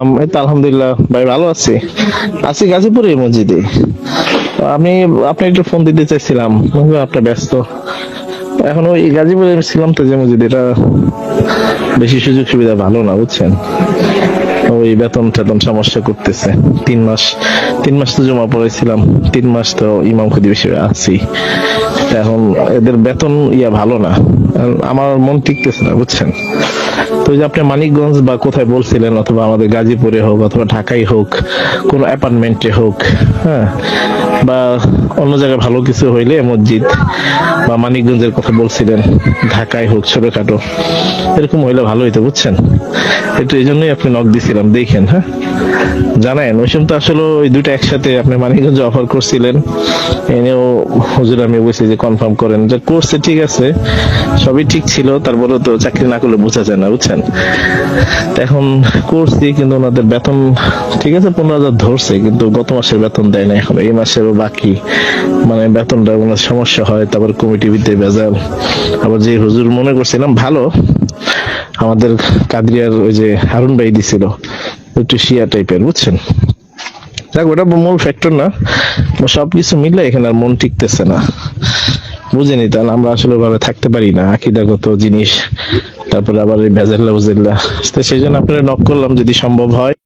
আম- তো আলহামদুলিল্লাহ, ভাই ভালো আছি। আছি মসজিদে। আমি আপনি একটু ফোন দিতে চাইছিলাম বললাম আপনি ব্যস্ত। এখন ওই ছিলাম তো যে মসজিদ, এটা বেশি সুযোগ সুবিধা ভালো না, বুঝছেন? ওই বেতন টেতন সমস্যা করতেছে। তিন মাস তিন মাস তো জমা পড়েছিলাম তিন মাস তো ইমাম খুদি হিসেবে আছি। এখন এদের বেতন ইয়া ভালো না। আমার মন টিকতেছে না, বুঝছেন? তো যে আপনি মানিকগঞ্জ বা কোথায় বলছিলেন, অথবা আমাদের গাজীপুরে হোক, অথবা ঢাকায় হোক, কোনো অ্যাপার্টমেন্টে হোক হ্যাঁ বা অন্য জায়গায় ভালো কিছু হইলে মসজিদ বা মানিকগঞ্জের কথা বলছিলেন, ঢাকায় হোক, ছোটখাটো, এরকম হইলে ভালো হইতো, বুঝছেন? একটু এই জন্যই আপনি নক দিছিলাম, দেখেন হ্যাঁ? জানেন, ওই সময় তো আসলে ওই দুইটা একসাথে আপনি মানিকগঞ্জ অফার করছিলেন, এনেও হুজুর আমি বলছি যে কনফার্ম করেন, যে করছে ঠিক আছে, সবই ঠিক ছিল তারপরে তো চাকরি না করলে বোঝা যায় না বুঝছেন? এখন করছি, কিন্তু ওনাদের বেতন, ঠিক আছে, পনেরো হাজার ধরছে, কিন্তু গত মাসের বেতন দেয় না এখন। এই মাসেরও বাকি মানে বেতনটা ওনার সমস্যা হয়, তারপর কমিটি ভিত্তিতে বেজাল আবার যে হুজুর মনে করছিলাম, ভালো, আমাদের কাদরিয়ার ওই যে হারুন ভাই দিছিল, একটু শিয়া টাইপের বুঝছেন? যাক, ওটা মূল ফ্যাক্টর না, সবকিছু মিলে এখানে আর মন টিকতেছে না। বুঝিনি, তাহলে আমরা আসলে ওভাবে থাকতে পারি না, আকিদাগত জিনিস। তারপরে আবার এই ভেজাল্লা বুঝেল্লা তো সেই জন্য আপনারা নক করলাম যদি সম্ভব হয়।